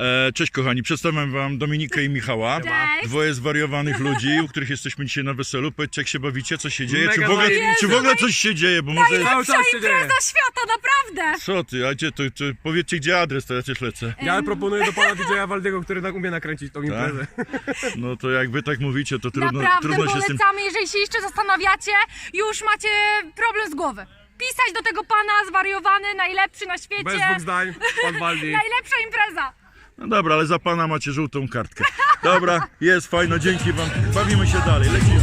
E, cześć kochani, przedstawiam wam Dominikę i Michała. Cześć. Dwoje zwariowanych ludzi, u których jesteśmy dzisiaj na weselu. Powiedzcie, jak się bawicie, co się dzieje? Mega Czy w, ogóle, zajebiście. czy w ogóle coś się dzieje? Bo może... Cały czas się dzieje. Impreza świata, naprawdę! Co ty, a gdzie to, to powiedzcie gdzie adres, to ja też lecę. Ja proponuję do pana DJ-a Waldiego, który tak umie nakręcić tą imprezę. No to jak wy tak mówicie, to trudno, Naprawdę trudno się z tym... polecamy, jeżeli się jeszcze zastanawiacie, już macie problem z głowy. Pisać do tego pana, zwariowany, najlepszy na świecie. Bez dwóch zdań, pan Waldi. Najlepsza impreza. No dobra, ale za pana macie żółtą kartkę. Dobra, jest fajno, dzięki wam. Bawimy się dalej, lecimy.